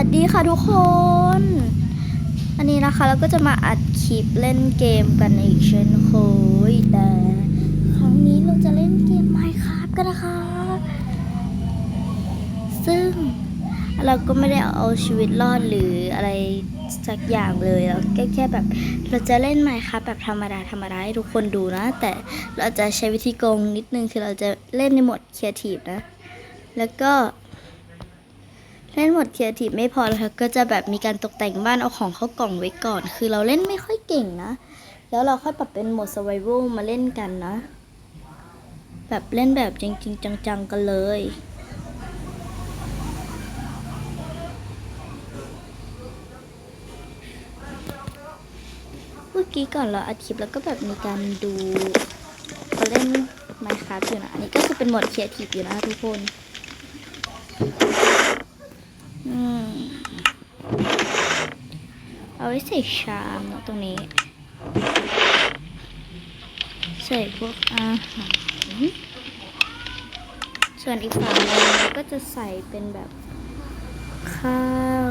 วัสดีค่ะทุกคน อันนี้นะคะเราก็จะมาอัดคลิปเล่นเกมกันอีกเช่นเคยแต่ครั้งนี้เราจะเล่นเกม Minecraft กันนะคะ ซึ่งเราก็ไม่ได้เอาชีวิตรอดหรืออะไรสักอย่างเลยเราแค่แค่แบบเราจะเล่น Minecraft แบบธรรมดาธรรมดาให้ทุกคนดูนะ แต่เราจะใช้วิธีโกงนิดนึงคือเราจะเล่นในโหมด Creative นะ แล้วก็ เล่นหมดครีเอทีไม่พอแล้วก็จะแบบมีการตกแต่งบ้านเอาของเข้ากล่องไว้ก่อน คือเราเล่นไม่ค่อยเก่งนะ แล้วเราค่อยปรับเป็นโหมด survival มาเล่นกันนะ แบบเล่นแบบจริง ๆ จัง ๆ กันเลยเมื่อกี้ก่อนเราอัดคลิปแล้วก็แบบมีการดูเขาเล่น Minecraft อยู่นะ อันนี้ก็คือเป็นโหมดครีเอทีอยู่นะทุกคน อืมเอา ไว้ใส่ชามเนอะตรงนี้ ใส่พวกอาหารส่วนอีกฝั่งหนึงก็จะใส่เป็นแบบข้าว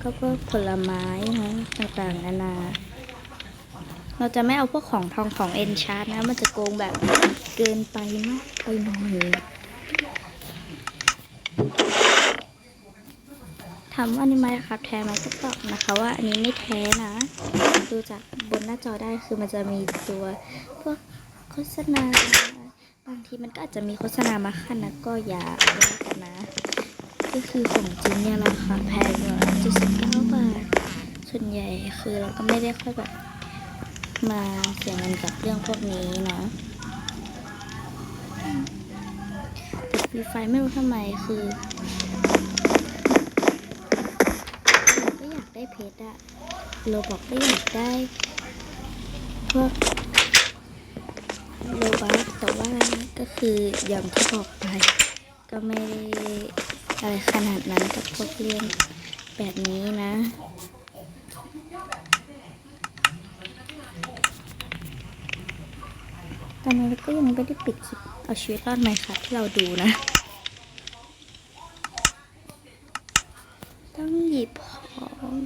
ก็พวกผลไม้นะต่างๆนานา เราจะไม่เอาพวกของทองของเอนชาร์นะ มันจะโกงแบบเกินไปมากไปหน่อยามว่าอันนี้ไหมครับแท้ไหมก็ตอบนะคะว่าอันนี้ไม่แท้นะ ดูจากบนหน้าจอได้คือมันจะมีตัวพวกโฆษณา บางทีมันก็อาจจะมีโฆษณามาขั้นนะก็อย่าว่ากันนะ ก็คือของจริงเนี่ยราคาแพงกว่า79บาท ส่วนใหญ่คือเราก็ไม่ได้ค่อยแบบมาเสียเงินกับเรื่องพวกนี้เนาะฟรีไฟไม่รู้ทำไมคือ เพชรอะโรบอกก็อยากได้พวกโลบัสแต่ว่าก็คืออย่างที่บอกไป ก็ไม่ได้อะไรขนาดนั้นกับพวกเรื่องแบบนี้นะตอนนี้เราก็ยังไม่ได้ปิดคลิปเอาชีวิตรอดไหมครับที่เราดูนะ ต้องหยิบของ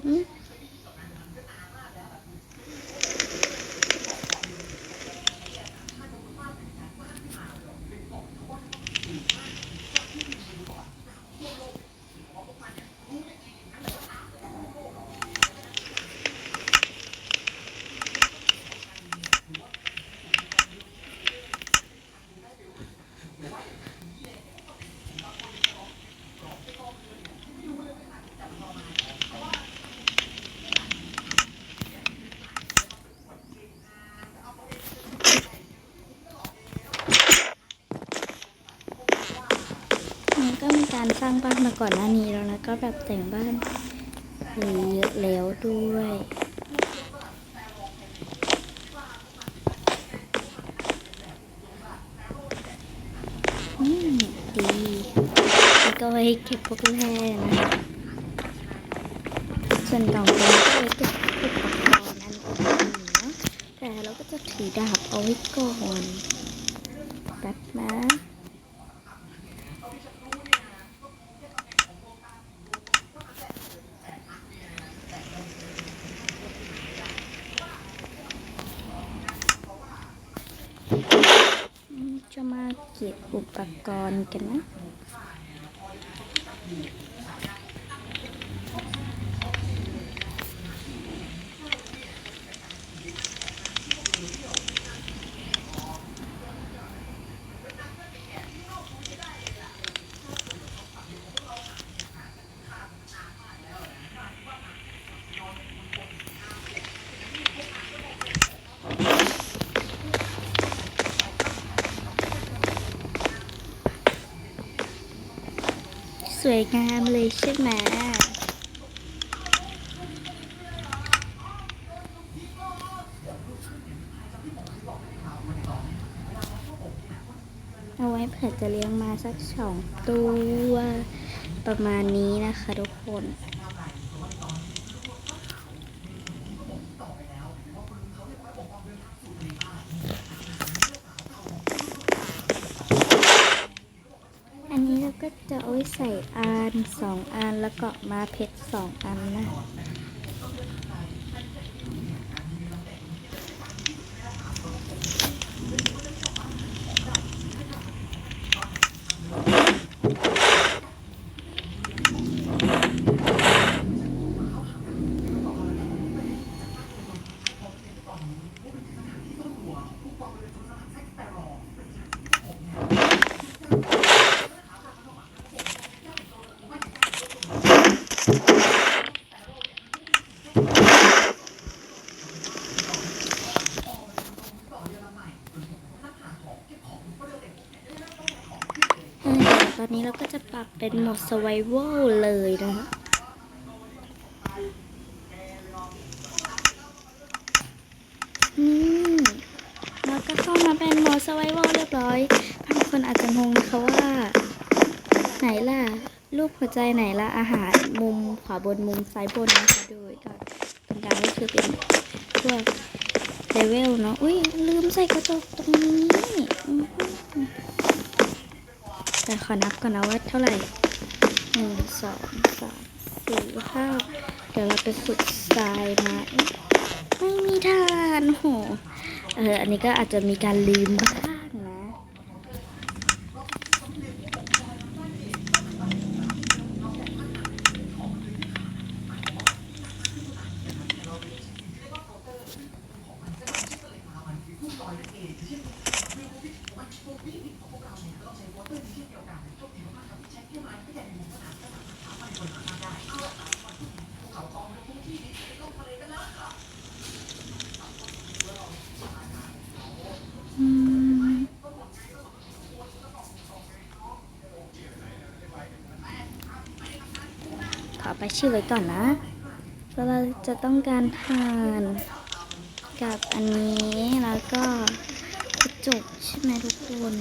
มันก็มีกา รสร้างบ้านมาก่อนหน้านี้แล้วนะก็แบบแต่งบ้านเยอะแล้วด้วยอืมดีแล้วก็ไว้เก็บพวกแร่นะส่วนกล่องก็ไว้เก็บอุปกรณ์อันอื่นเนะแต่เราก็จะถือดาบเอาไว้ก่อนแป๊บนะ จะมาเก็บอุปกรณ์กันนะ ส วยงามเลยใช่ไหมเอาไว้เผื่อจะเลี้ยงมาสักสองตัว ประมาณนี้นะคะทุกคน อันนี้เราก็จะเอาไว้ ใส่อันสองอันแล้วก็มาเพชรสองอันนะ นี้เราก็จะปรับเป็นโหมด survival เลยนะคะนี่เราก็เข้ามาเป็นโหมด survival เรียบร้อยบางคนอาจจะงงนะคะว่า ไหนล่ะ รูปหัวใจไหนล่ะ อาหารมุมขวาบนมุมซ้ายบนนะคะดูไว้ก่อนตรงกลางก็คือเป็นพวกเลเวลเนาะ อุ้ยลืมใส่กระจกตรงนี้ แต่ขอนับก่อนนะว่าเท่าไหร่หนึ่งสองสามสี่ห้าเดี๋ยวเราไปขุดทรายมาไม่มีทานโหเอออันนี้ก็อาจจะมีการลืมบ้างนะ อืม ไปชื่อไว้ก่อนนะ เราจะต้องการทานกับอันนี้แล้วก็กระจกใช่ไหมทุกคน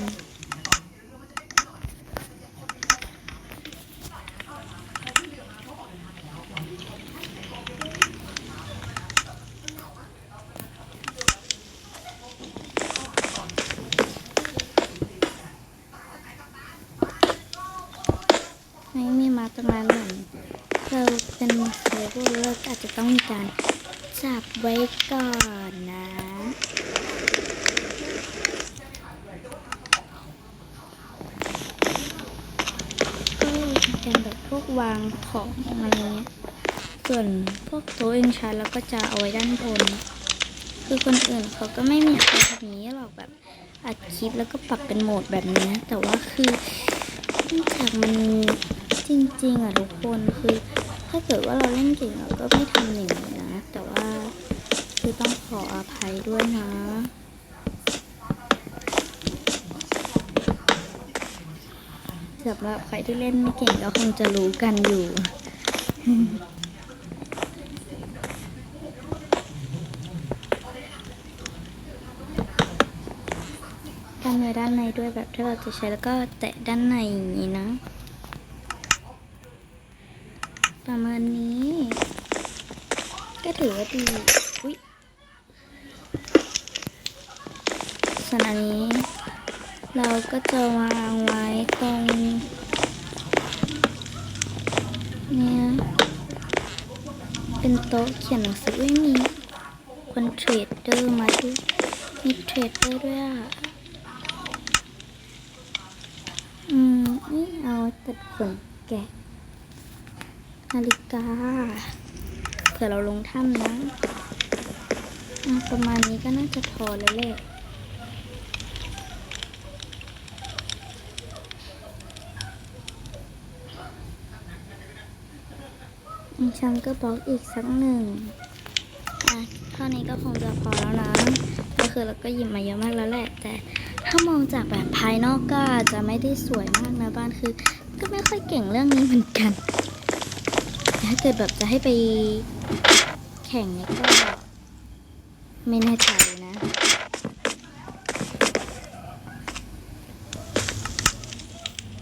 ไม่มีมาตรมาเหมือนเราเป็นเซเลบเราก็อาจจะต้องมีการจับไว้ก่อนนะ ก็ เป็นแบบพวกวางของอะไรเงี้ย ส่วนพวกโต๊ะเองใช้แล้วก็จะเอาไว้ด้านบน คือคนอื่นเขาก็ไม่มีใครทำอย่างนี้หรอกแบบอัดคลิปแล้วก็ปรับเป็นโหมดแบบนี้ แต่ว่าคือเนื่องจากมันจริงๆอะทุกคนคือ ถ้าเกิดว่าเราเล่นเก่งเราก็ไม่ทำอย่างนี้นะ แต่ว่าคือต้องขออภัยด้วยนะ สำหรับใครที่เล่นไม่เก่งก็คงจะรู้กันอยู่กันไว้ด้านในด้วยแบบที่เราจะใช้แล้วก็แตะด้านในอย่างนี้นะ ประมาณนี้ ก็ถือว่าดี อุ๊ยส่วนอันนี้ เราก็จะวางไว้ตรงเนี่ยเป็นโต๊ะเขียนหนังสือมีคนเทรดเดอร์มาด้วยมีเทรดเดอร์ด้วยอะ อืมนี่เอาตัดขนแกะนาฬิกาเผื่อเราลงถ้ำนะอะประมาณนี้ก็น่าจะพอแล้วแหละ ชังเกอร์บ็อกอีกสักหนึ่งอะเท่านี้ก็คงจะพอแล้วนะ ก็คือเราก็หยิบมาเยอะมากแล้วแหละ แต่ถ้ามองจากแบบภายนอกก็จะไม่ได้สวยมากนะบ้านคือ ก็ไม่ค่อยเก่งเรื่องนี้เหมือนกัน ถ้าเกิดแบบจะให้ไปแข่งเนี่ยก็ไม่แน่ใจนะ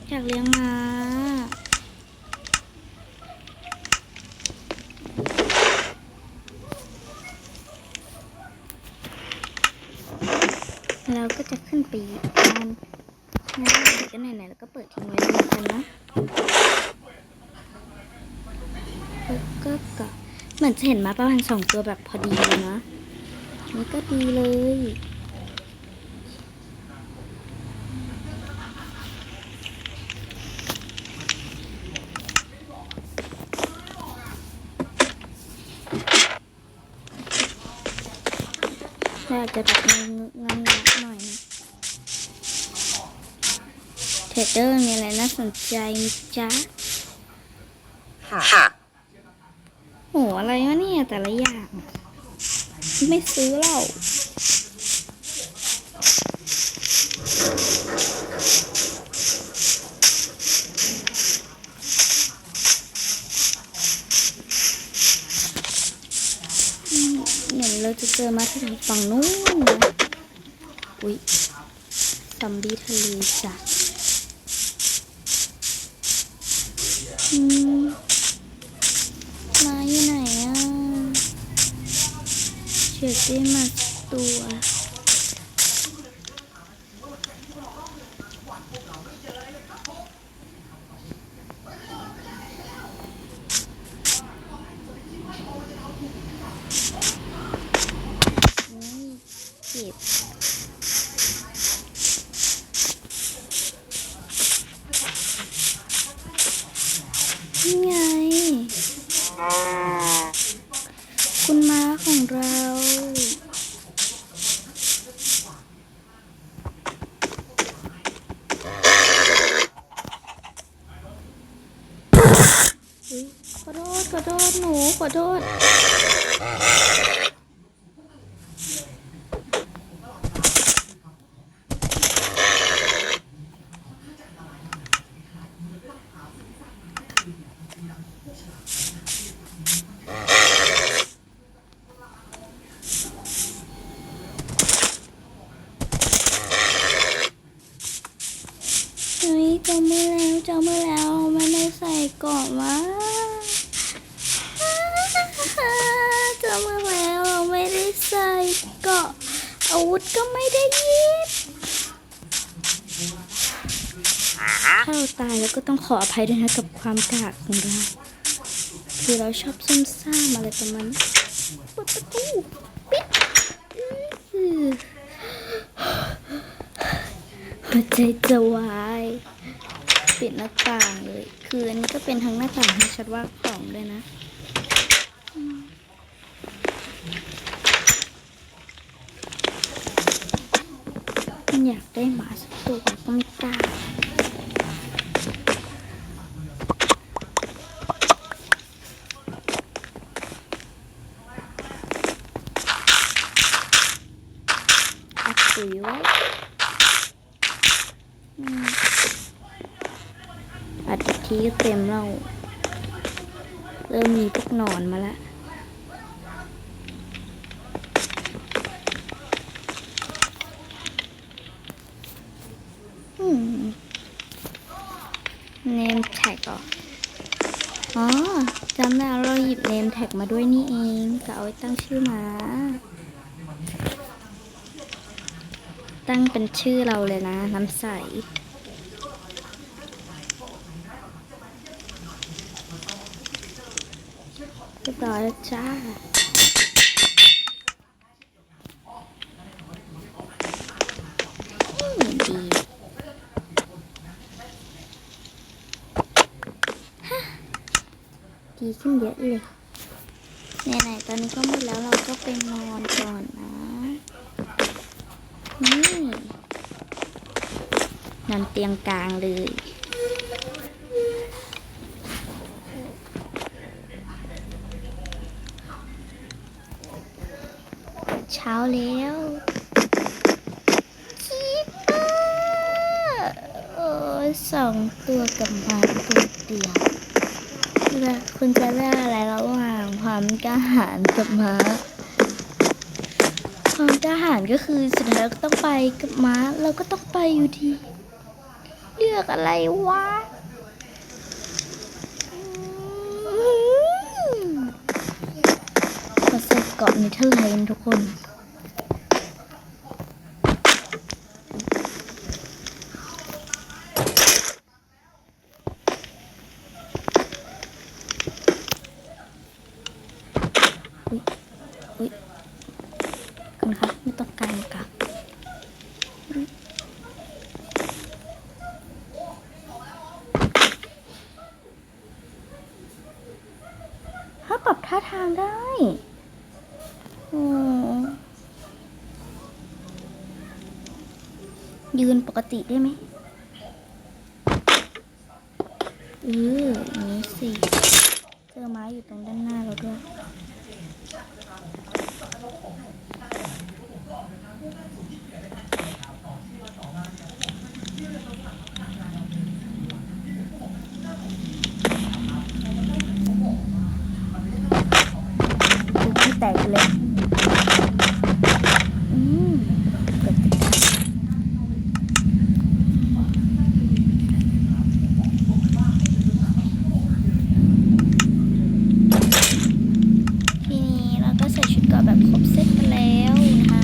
อยากเลี้ยงม้า เราก็จะขึ้นไปบ้าน งั้นเดี๋ยวก็ไหนๆแล้วก็เปิดทิ้งไว้เลยกันนะแล้ว ก็ก็เหมือนจะเห็นมาประมาณสองตัวแบบพอดีเลยนะนี่ก็ดีเลยแต่อาจจะแบบงงงงหน่อยนะเทรดเดอร์มีอะไรน่าสนใจมิจ๊ะโห อะไรวะเนี่ย แต่ละอย่าง ไม่ซื้อเราเหมือนเราจะเจอมาที่ฝั่งนู้นนะ อุ๊ยซัมบี้ทะเลจ้ะอืมมาอยู่ไหนอะเชือก ได้มาตัวนี่เก็บนี่ไง คุณม้าของเรา อุ๊ยขอโทษ ขอโทษ หนู ขอโทษ เฮ้ยจำมือแล้วจำมือแล้วไม่ได้ใส่เกาะมาจำมือแล้วเราไม่ได้ใส่เกาะ อาวุธก็ไม่ได้หยิบถ้าเราตายแล้วก็ต้องขออภัยด้วยนะกับความกากของเรา คือเราชอบซุ่มซ่ามอะไรประมาณนั้นเปิดประตูปิดอื้อหัวใจจะวายปิดหน้าต่างเลย คืออันนี้ก็เป็นทั้งหน้าต่างทั้งชัดว่าของด้วยนะ อยากได้หมาสักตัวก็ไม่กล้าอัดปุ๋ยไว้อัดทีก็เต็มแล้ว เริ่มมีพวกหนอนมาแล้ว อืมเนมแท็กอ๋ออ๋อจำได้แล้วเราหยิบเน มาด้วยนี่เองกะเอาไว้ตั้งชื่อหมา ตั้งเป็นชื่อเราเลยนะ น้ำใส เรียบร้อยแล้วจ้าดีดีขึ้นเยอะเลย ไหนๆตอนนี้ก็หมดแล้วเราก็ไปนอนก่อนนะ นี่ นอนเตียงกลางเลย เช้าแล้วคิปเปอร์โอ้สองตัวกับมาตัวเดียวคุณจะเลือกอะไรระหว่า งความกล้าหาญกับม้า ความกล้าหาญก็คือสุดท้ายเราก็ต้องไปกับม้า เราก็ต้องไปอยู่ดี เลือกอะไรวะอืมขอใส่เกาะนิเทอร์ไลน์ทุกคน ท่าทางได้โอ้ ยืนปกติได้ไหมเอออย่างนี้สิ เจอไม้อยู่ตรงด้านหน้าเราด้วย ดูที่แตกไปเลย อืมเกือบจะได้ทีนี้เราก็ใส่ชุดเกราะแบบครบเซตกันแล้วนะคะ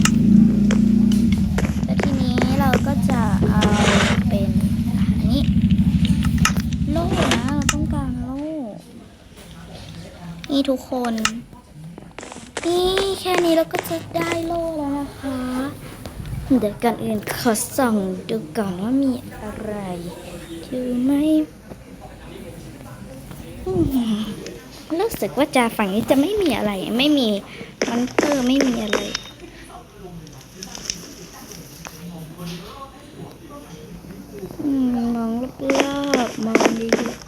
แล้วทีนี้เราก็จะเอาเป็นอันนี้ โล่นะ เราต้องการโล่ นี่ ทุกคน นี่แค่นี้เราก็จะได้โล่แล้วนะคะ เดี๋ยวก่อนอื่นขอส่องดูก่อนว่ามีอะไรอยู่ไหมรู้สึกว่าจะฝั่งนี้จะไม่มีอะไร ไม่มีมอนเตอร์ไม่มีอะไรมมองรอบๆมองดีๆ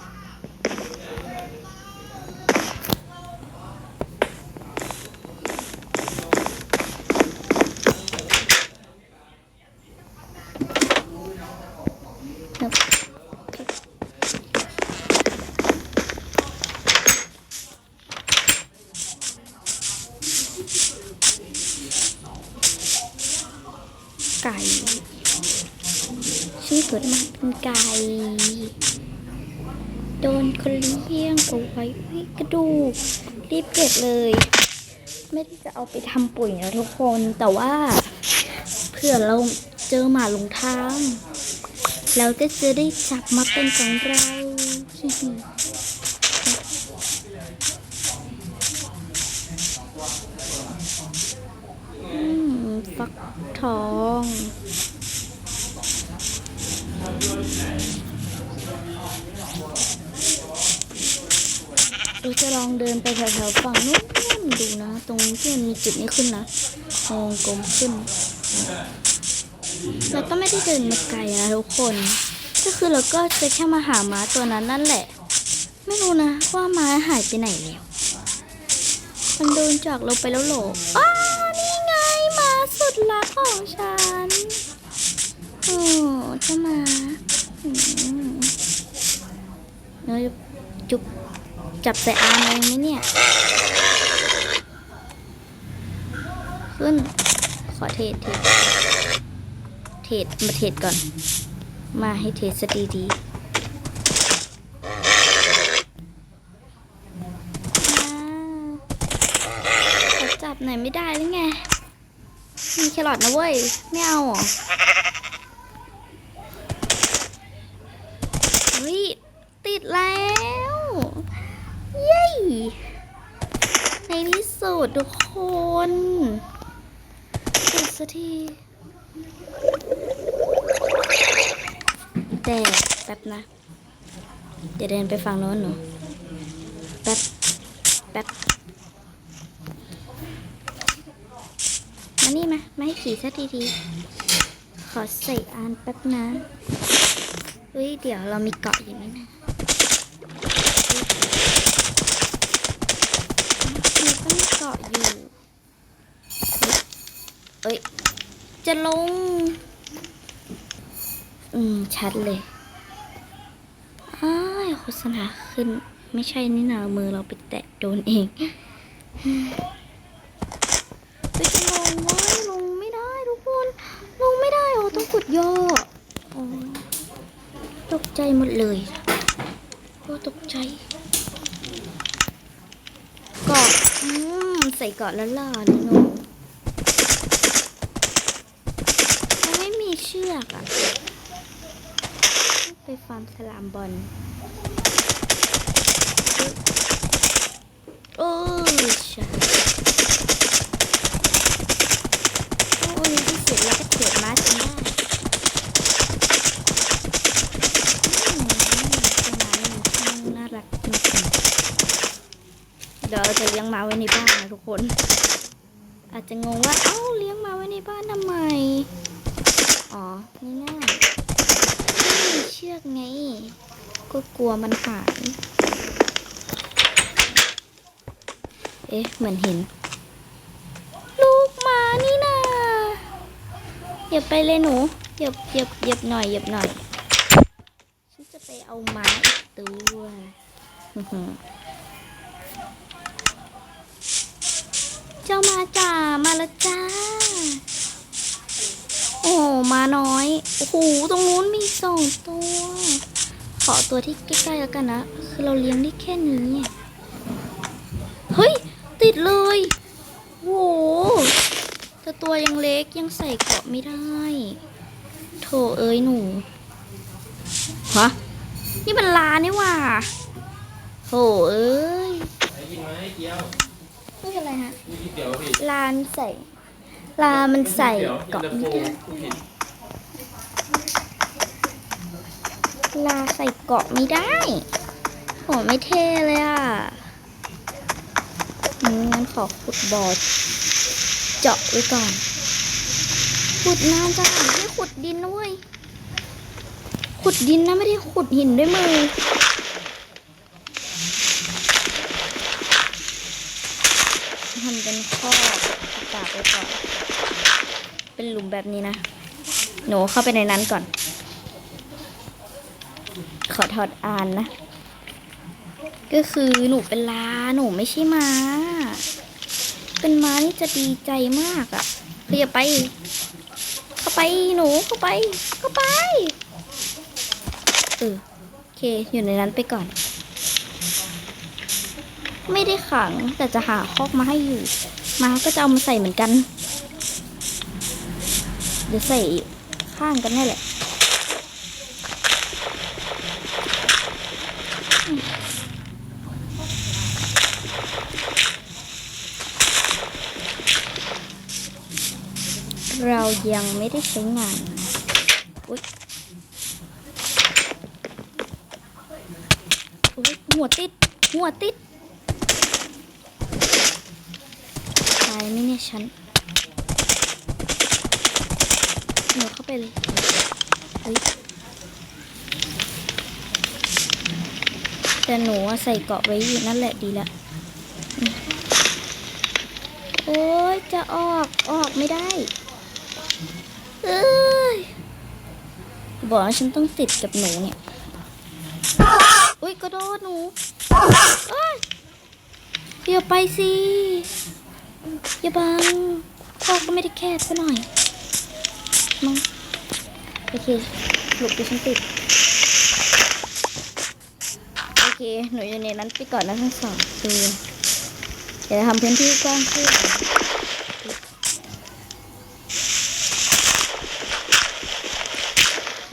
ไก่ชื่อเกิดมาเป็นไก่ โดนคนเลี้ยงเอาไว้กระดูก รีบเก็บเลย ไม่ได้จะเอาไปทำปุ๋ยนะทุกคนแต่ว่าเผื่อเราเจอหมาหลงทาง เราก็จะได้จับมาเป็นของเราอืมฟักทองเราจะลองเดินไปแถวๆฝั่งนู้นดูนะ ตรงที่มันมีจุดนี้ขึ้นนะวงกลมขึ้น เราก็ไม่ได้เดินมาไกลนะทุกคน ก็คือเราก็จะแค่มาหาม้าตัวนั้นนั่นแหละ ไม่รู้นะว่าม้าหายไปไหนแล้ว มันโดนจากเราไปแล้วหรออ้านี่ไงม้าสุดรักของฉัน โอ้เจ้าม้าเราจะจุบจับใส่อามเลยไหมเนี่ย ขึ้น ขอเทศเทศ เทศมาเทศก่อน มาให้เทศสดีดีจับไหนไม่ได้หรือไง มีแครอทนะเว้ย ไม่เอาหรอเฮ้ย ติดแล้ว เย้ ในที่สุดทุกคนติดสักที แต่แป๊บนะ เดี๋ยวเดินไปฝั่งโน้นหนูแป๊บแป๊บมานี่มามาให้ขี่สักทีทีขอใส่อานแป๊บนะเฮ้ยเดี๋ยวเรามีเกาะอยู่นี่นะมีต้นเกาะอยู่เอ้ยจะลง อืม ชัดเลยอ้ายโฆษณาขึ้น ไม่ใช่นี่นามือเราไปแตะโดนเองเฮ้ยจะลงเว้ยลงไม่ได้ทุกคน ลงไม่ได้โอ้ต้องกดย่อโอ้ตกใจหมดเลยโอ้ตกใจเกาะอืมใส่เกาะแล้วล่ะนี่หนูมันไม่มีเชือกอะ ไปฟาร์มสลามบอลโอ้ยชาโอ้ยที่สุดเราก็เกิดมาจนได้น่างน่ารักจริงๆเดี๋ยวเราจะเลี้ยงหมาไว้ในบ้านนะทุกคน อาจจะงงว่า เอ้าเลี้ยงหมาไว้ในบ้านทำไม อ๋อง่าย ชือกไง ก็กลัวมันหาย เอ๊ะ เหมือนเห็น ลูกหมานี่นาเหยียบไปเลยหนูเหยียบเหยียบเหยียบหน่อยเหยียบหน่อย ฉันจะไปเอาไม้อีกตัวเจ้ามาจ่ามาแล้วจ้า อ้มาน้อย โอ้โห ตรงนู้นมีสองตัว ขอตัวที่ใกล้ๆแล้วกันนะ คือเราเลี้ยงได้แค่นี้ เฮ้ย ติดเลย โหแต่ตัวยังเล็กยังใส่เกราะไม่ได้ โถเอ้ยหนู ฮะ นี่มันลานี่หว่าโถเอ้ยได้ยินไหมเกียวไม่เป็นไรฮะมีที่เดียวพี่ลานใส่ ลามันใส่เดี๋ยวเกาะอินไม่เตอร์ได้โฟผู้ผิดลาใส่เกาะไม่ได้โหไม่เท่เลยอะอืมงั้นขอขุดบ่อเจาะไว้ก่อน ขุดนานจ้ะไม่ขุดดินนะเว้ย ขุดดินนะไม่ได้ขุดหินด้วยมือ ทำเป็นข้ออากาศไปก่อนเป็น หลุมแบบนี้นะ หนูเข้าไปในนั้นก่อน ขอถอดอ่านนะ ก็คือหนูเป็นลาหนูไม่ใช่ม้า เป็นม้านี่จะดีใจมากอะ่ะคืออย่าไป เข้าไปหนูเข้าไป เข้าไปเออโอเคอยู่ในนั้นไปก่อน ไม่ได้ขังแต่จะหาคอกมาให้อยู่ม้าก็จะเอามาใส่เหมือนกัน เดี๋ยวใส่ข้างกันแน่แหละเรายังไม่ได้ใช้งานอุ๊ยอุ๊ยหัวติด หัวติด ตายไหมเนี่ยฉันหนูเข้า ไปเลยแต่หนูใส่เกาะไว้อยู่นั่นแหละดีละโอ้ยจะออกออกไม่ได้เอ้ยบอกว่าฉันต้องติดกับหนูเนี่ยอุ้ยกระโดดหนูเอ้ยอย่าไปสิอย่าบังพ่อก็ไม่ได้แคบซะหน่อยมัง โอเคหลบดิฉันติด โอเค หนูอยู่ในนั้นไปก่อนนะทั้งสองตัวเดี๋ยวทำพื้นที่กว้างขึ้นโอเค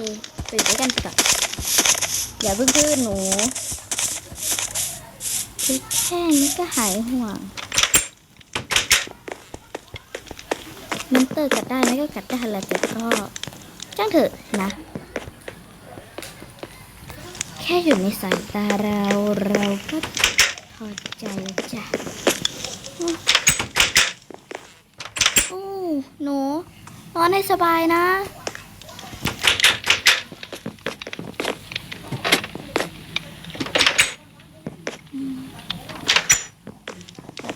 ไปด้วยกันไปก่อนอย่าเพิ่งพื้นหนูแค่นี้ก็หายห่วงมันเตอร์กัดได้ไหมก็กัดได้แหละแต่ก็ จ้างเถอะนะ แค่อยู่ในสายตาเราเราก็พอใจจ้ะอู้อู้หนูนอนให้สบายนะ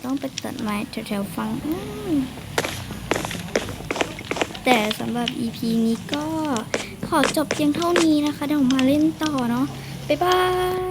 ต้องไปตัดไม้แถวๆฟังอื แต่สำหรับ EP นี้ก็ขอจบเพียงเท่านี้นะคะ เดี๋ยวมาเล่นต่อเนาะบ๊ายบาย